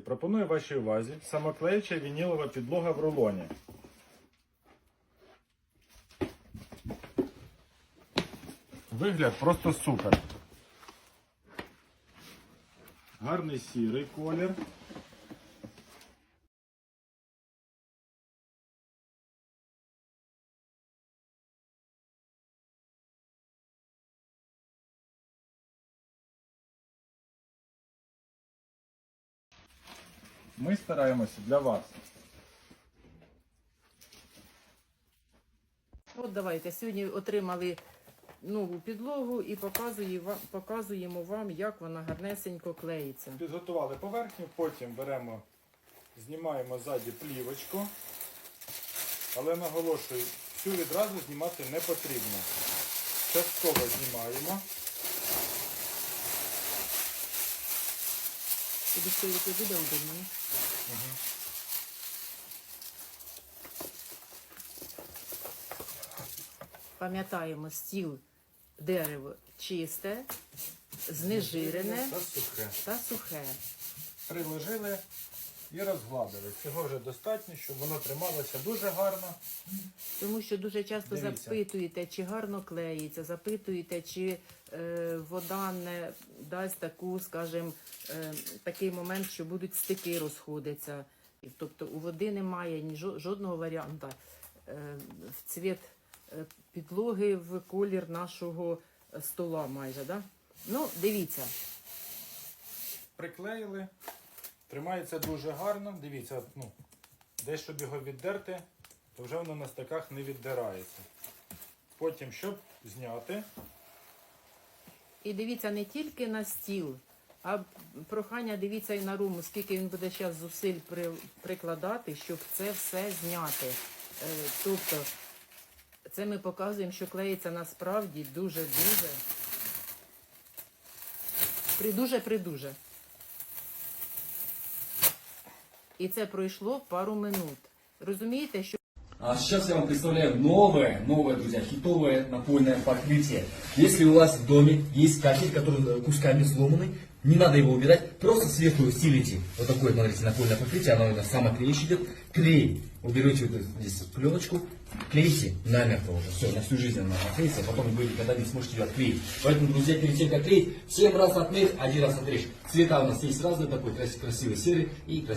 Пропоную вашій увазі самоклеюча вінілова підлога в рулоні. Вигляд просто супер. Гарний сірий колір. Ми стараємося для вас. От давайте сьогодні отримали нову підлогу і показує показуємо вам, як вона гарнесенько клеїться. Підготували поверхню, потім беремо, знімаємо ззаді плівочку. Але наголошую, всю відразу знімати не потрібно. Частково знімаємо. Тобі стоїти буде удобно? Пам'ятаємо, стіл дерево чисте, знежирене Та сухе. та сухе. Приложили і розгладили. Цього вже достатньо, щоб воно трималося дуже гарно. Тому що дуже часто Дивіться. запитуєте, чи гарно клеїться, запитуєте, чи е, вода не дасть таку, скажімо, е, такий момент, що будуть стики розходитися. І, Тобто у води немає ні жо- жодного варіанта е, в цвіт е, підлоги, в колір нашого стола майже. Да? Ну, дивіться, Приклеїли. Тримається дуже гарно. Дивіться, ну, десь щоб його віддерти, то вже воно на стаках не віддирається. Потім, щоб зняти, І дивіться не тільки на стіл, а прохання дивіться і на руму, скільки він буде зараз зусиль при, прикладати, щоб це все зняти. Е, тобто, це ми показуємо, що клеїться насправді дуже-дуже. Придуже-придуже. І це пройшло пару минут. Розумієте, що А сейчас я вам представляю новое, новое, друзья, хитовое напольное покрытие. Если у вас в доме есть кафель, который э, кусками сломанный, не надо его убирать, просто сверху стелите вот такое, смотрите, напольное покрытие, оно у нас самое клеящее идет. Клей, уберете вот здесь пленочку, клейте намертво уже, все, на всю жизнь она наклеится, а потом вы никогда не сможете ее отклеить. Поэтому, друзья, перед тем, как клеить, 7 раз отмерь, один раз отрежь. Цвета у нас есть разные, такой крас- красивый серый и красивый.